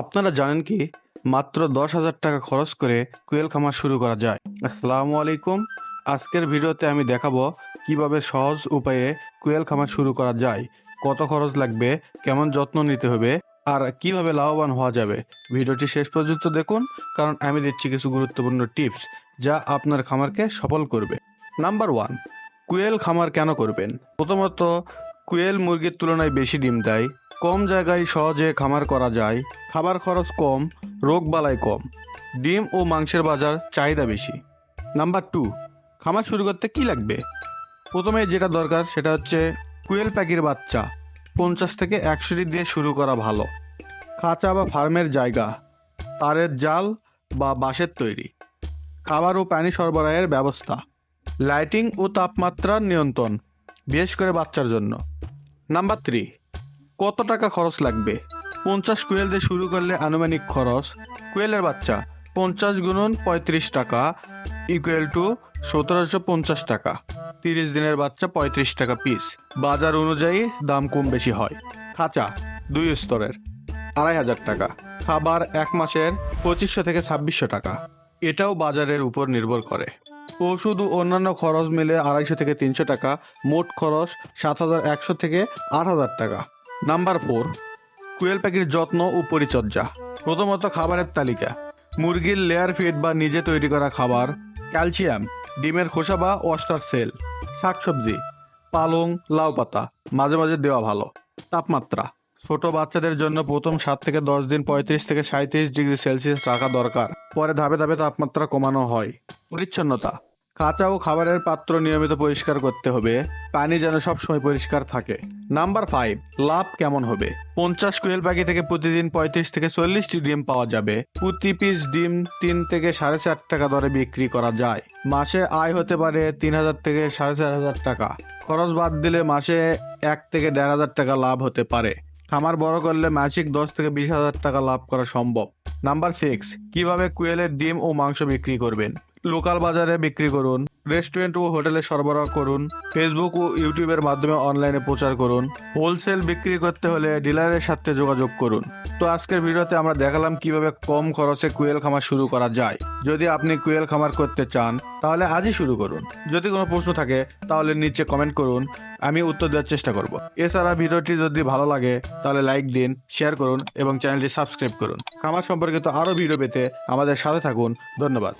আপনারা জানেন কি? মাত্র দশ হাজার টাকা খরচ করে কুয়েল খামার শুরু করা যায়। আসসালামু আলাইকুম। আজকের ভিডিওতে আমি দেখাবো কীভাবে সহজ উপায়ে কুয়েল খামার শুরু করা যায়, কত খরচ লাগবে, কেমন যত্ন নিতে হবে, আর কীভাবে লাভবান হওয়া যাবে। ভিডিওটি শেষ পর্যন্ত দেখুন, কারণ আমি দিচ্ছি কিছু গুরুত্বপূর্ণ টিপস যা আপনার খামারকে সফল করবে। নাম্বার ওয়ান, কুয়েল খামার কেন করবেন? প্রথমত, কুয়েল মুরগির তুলনায় বেশি ডিম দেয় কম জায়গায় সহজে খামার করা যায়, খাবার খরচ কম, রোগ বালাই কম। ডিম ও মাংসের বাজার চাহিদা বেশি। নাম্বার টু, খামার শুরু করতে কি লাগবে? প্রথমে যেটা দরকার সেটা হচ্ছে কুয়েল প্যাকির বাচ্চা, পঞ্চাশ থেকে একশোটি দিয়ে শুরু করা ভালো। খাঁচা বা ফার্মের জায়গা, তারের জাল বা বাঁশের তৈরি। খাবার ও পানি সরবরাহের ব্যবস্থা। লাইটিং ও তাপমাত্রার নিয়ন্ত্রণ, বিশেষ করে বাচ্চার জন্য। নাম্বার থ্রি কত টাকা খরচ লাগবে? পঞ্চাশ কুয়েল দিয়ে শুরু করলে আনুমানিক খরচ, কুয়েলের বাচ্চা, পঞ্চাশ গুণন পঁয়ত্রিশ টাকা ইকুয়াল টু সতেরোশো পঞ্চাশ টাকা। তিরিশ দিনের বাচ্চা পঁয়ত্রিশ টাকা পিস বাজার অনুযায়ী দাম কম বেশি হয়। খাঁচা, দুই স্তরের, আড়াই হাজার টাকা। খাবার এক মাসের পঁচিশশো থেকে ছাব্বিশশো টাকা। এটাও বাজারের উপর নির্ভর করে। ওষুধ ও অন্যান্য খরচ মিলে আড়াইশো থেকে তিনশো টাকা। মোট খরচ সাত হাজার একশো থেকে আট হাজার টাকা। নাম্বার ফোর কুয়েল পাখির যত্ন ও পরিচর্যা। প্রথমত খাবারের তালিকা। মুরগির লেয়ার ফিড বা নিজে তৈরি করা খাবার ক্যালসিয়াম ডিমের খোসা বা ওয়াস্টার সেল শাকসবজি, পালং, লাউ পাতা, মাঝে মাঝে দেওয়া ভালো। তাপমাত্রা, ছোট বাচ্চাদের জন্য প্রথম সাত থেকে দশ দিন পঁয়ত্রিশ থেকে সাঁত্রিশ ডিগ্রি সেলসিয়াস রাখা দরকার। পরে ধাপে ধাপে তাপমাত্রা কমানো হয়। পরিচ্ছন্নতা কাঁচা ও খাবারের পাত্র নিয়মিত পরিষ্কার করতে হবে। পানি যেন সবসময় পরিষ্কার থাকে। নাম্বার ফাইভ লাভ কেমন হবে? পঞ্চাশ কুয়েল পাখি থেকে প্রতিদিন পঁয়ত্রিশ থেকে চল্লিশটি ডিম পাওয়া যাবে। প্রতি পিস ডিম তিন থেকে সাড়ে চার টাকা দরে বিক্রি করা যায়। মাসে আয় হতে পারে তিন হাজার থেকে সাড়ে চার হাজার টাকা। খরচ বাদ দিলে মাসে এক থেকে দেড় হাজার টাকা লাভ হতে পারে। খামার বড় করলে মাসিক দশ থেকে বিশ হাজার টাকা লাভ করা সম্ভব। নাম্বার সিক্স কীভাবে কুয়েলের ডিম ও মাংস বিক্রি করবেন? লোকাল বাজারে বিক্রি করুন, রেস্টুরেন্ট ও হোটেলে সরবরাহ করুন ফেসবুক ও ইউটিউবের মাধ্যমে অনলাইনে প্রচার করুন হোলসেল বিক্রি করতে হলে ডিলারের সাথে যোগাযোগ করুন। তো আজকের ভিডিওতে আমরা দেখালাম কীভাবে কম খরচে কুয়েল খামার শুরু করা যায়। যদি আপনি কুয়েল খামার করতে চান, তাহলে আজই শুরু করুন। যদি কোনো প্রশ্ন থাকে, তাহলে নিচে কমেন্ট করুন, আমি উত্তর দেওয়ার চেষ্টা করব। এছাড়া ভিডিওটি যদি ভালো লাগে, তাহলে লাইক দিন শেয়ার করুন এবং চ্যানেলটি সাবস্ক্রাইব করুন। খামার সম্পর্কিত আরও ভিডিও পেতে আমাদের সাথে থাকুন, ধন্যবাদ।